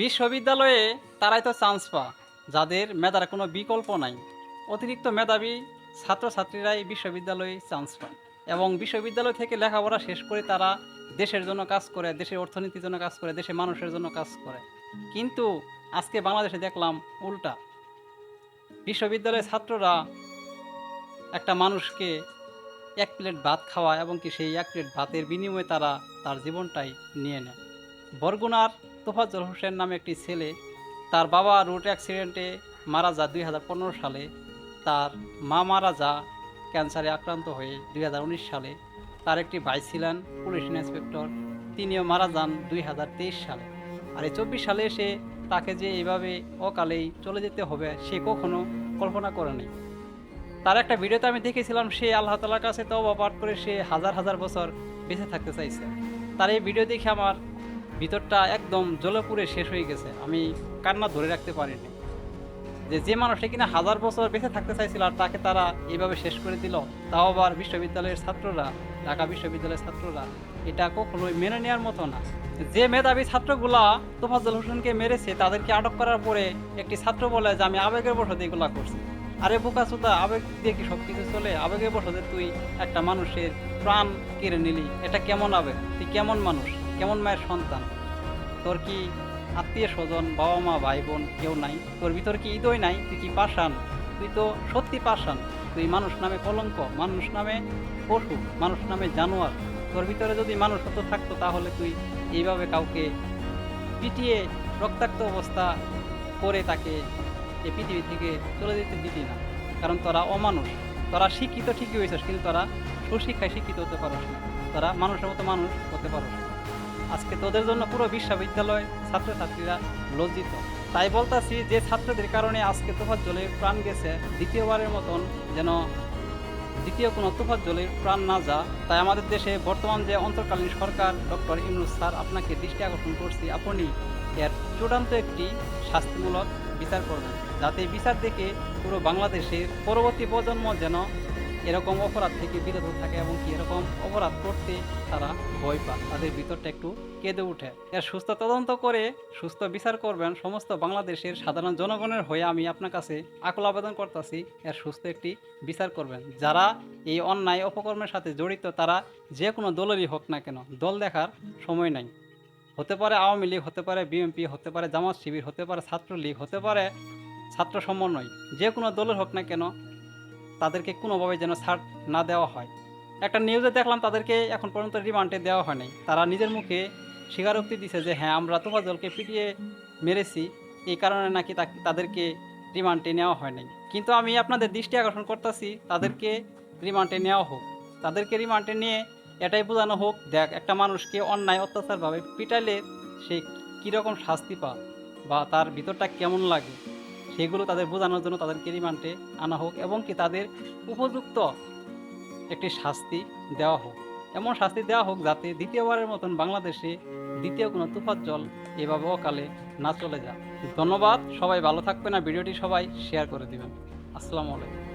বিশ্ববিদ্যালয়ে তারাই তো চান্স পা যাদের মেধার কোনো বিকল্প নাই। অতিরিক্ত মেধাবী ছাত্রছাত্রীরাই বিশ্ববিদ্যালয়ে চান্স পায় এবং বিশ্ববিদ্যালয় থেকে লেখাপড়া শেষ করে তারা দেশের জন্য কাজ করে, দেশের অর্থনীতির জন্য কাজ করে, দেশের মানুষের জন্য কাজ করে। কিন্তু আজকে বাংলাদেশে দেখলাম উল্টা। বিশ্ববিদ্যালয়ের ছাত্ররা একটা মানুষকে এক প্লেট ভাত খাওয়া এবং কি সেই এক প্লেট ভাতের বিনিময়ে তারা তার জীবনটাই নিয়ে নেয়। বরগুনার তোফাজ্জল হোসেন নামে একটি ছেলে, তার বাবা রোড অ্যাক্সিডেন্টে মারা যা দুই হাজার পনেরো সালে। তার মা মারা যা ক্যান্সারে আক্রান্ত হয়ে দুই হাজার উনিশ সালে। তার একটি ভাই ছিলেন পুলিশ ইন্সপেক্টর, তিনিও মারা যান দুই হাজার তেইশ সালে। আর এই চব্বিশ সালে এসে তাকে যে এইভাবে অকালেই চলে যেতে হবে, সে কখনো কল্পনা করেনি তার একটা ভিডিওতে আমি দেখেছিলাম, সে আল্লাহ তালার কাছে তবা পাঠ করে সে হাজার হাজার বছর বেঁচে থাকতে চাইছে। তার এই ভিডিও দেখে আমার ভিতরটা একদম জ্বলে পুড়ে শেষ হয়ে গেছে। আমি কান্না ধরে রাখতে পারিনি। যে যে মানুষটা কিনা হাজার বছর বেঁচে থাকতে চাইছিল আর তাকে তারা এইভাবে শেষ করে দিল, তাও আবার বিশ্ববিদ্যালয়ের ছাত্ররা, ঢাকা বিশ্ববিদ্যালয়ের ছাত্ররা এটা কখনোই মেনে নেওয়ার মতো না। যে মেধাবী ছাত্রগুলা তোফাজুল হোসেনকে মেরেছে, তাদেরকে আটক করার পরে একটি ছাত্র বলে যে, আমি আবেগের বসতে এগুলা করছি। আরে, বোকা সুতা, আবেগ দিয়ে কি সব কিছু চলে? আবেগের বসতে তুই একটা মানুষের প্রাণ কেড়ে নিলি, এটা কেমন আবেগ? তুই কেমন মানুষ? কেমন মায়ের সন্তান? তোর কি আত্মীয় স্বজন বাবা মা ভাই বোন কেউ নাই? তোর ভিতর কি ঈদই নাই? তুই কি পাষাণ? তুই তো সত্যি পাষাণ। তুই মানুষ নামে কলঙ্ক, মানুষ নামে পশু, মানুষ নামে জানোয়ার। তোর ভিতরে যদি মানুষত্ব থাকতো তাহলে তুই এইভাবে কাউকে পিটিয়ে রক্তাক্ত অবস্থা করে তাকে এই পৃথিবী থেকে চলে যেতে দিবি না। কারণ তোরা অমানুষ। তোরা শিক্ষিত ঠিকই হয়েছিস, কিন্তু তোরা সুশিক্ষায় শিক্ষিত হতে পারস না। তোরা মানুষের মতো মানুষ হতে পারস না। আজকে তোদের জন্য পুরো বিশ্ববিদ্যালয় ছাত্রছাত্রীরা লজ্জিত। তাই বলতাছি যে ছাত্রদের কারণে আজকে তোফার জলে প্রাণ গেছে, দ্বিতীয়বারের মতন যেন দ্বিতীয় কোনো তুফার জলে প্রাণ না যা তাই আমাদের দেশে বর্তমান যে অন্তর্কালীন সরকার ডক্টর ইমরুজ স্যার, আপনাকে দৃষ্টি আকর্ষণ করছি। আপনি এর চূড়ান্ত একটি শাস্তিমূলক বিচার করবেন, যাতে বিচার দেখে পুরো বাংলাদেশের পরবর্তী প্রজন্ম যেন এরকম অপরাধ থেকে বিরত থাকে এবং কি এরকম অপরাধ করতে তারা ভয় পায়। তাদের ভিতরটা একটু কেঁদে ওঠে এর সুস্থ তদন্ত করে, সুস্থ বিচার করবেন। সমস্ত বাংলাদেশের সাধারণ জনগণের হয়ে আমি আপনার কাছে আকুল আবেদন করতেছি, এর সুস্থ একটি বিচার করবেন। যারা এই অন্যায় অপকর্মের সাথে জড়িত, তারা যে কোনো দলেরই হোক না কেন, দল দেখার সময় নাই। হতে পারে আওয়ামী লীগ, হতে পারে বিএনপি, হতে পারে জামাত শিবির, হতে পারে ছাত্রলীগ, হতে পারে ছাত্র সমন্বয়। যে কোনো দলের হোক না কেন তাদেরকে কোনোভাবে যেন ছাড় না দেওয়া হয়। একটা নিউজে দেখলাম তাদেরকে এখন পর্যন্ত রিমান্ডে দেওয়া হয়নি। তারা নিজের মুখে স্বীকারোক্তি দিছে যে হ্যাঁ আমরা তোফাজলকে পিটিয়ে মেরেছি। এই কারণে নাকি তাদেরকে রিমান্ডে নেওয়া হয় নাই কিন্তু আমি আপনাদের দৃষ্টি আকর্ষণ করতেছি, তাদেরকে রিমান্ডে নেওয়া হোক। তাদেরকে রিমান্ডে নিয়ে এটাই বোঝানো হোক, দেখ, একটা মানুষকে অন্যায় অত্যাচারভাবে পিটাইলে সে কীরকম শাস্তি পা বা তার ভিতরটা কেমন লাগে। সেগুলো তাদের বোঝানোর জন্য তাদেরকে রিমান্ডে আনা হোক এবং কি তাদের উপযুক্ত একটি শাস্তি দেওয়া হোক। এমন শাস্তি দেওয়া হোক যাতে দ্বিতীয়বারের মতন বাংলাদেশে দ্বিতীয় কোনো তুফাত জল এভাবে অকালে না চলে যায়। ধন্যবাদ, সবাই ভালো থাকবেন আর ভিডিওটি সবাই শেয়ার করে দেবেন। আসসালামু আলাইকুম।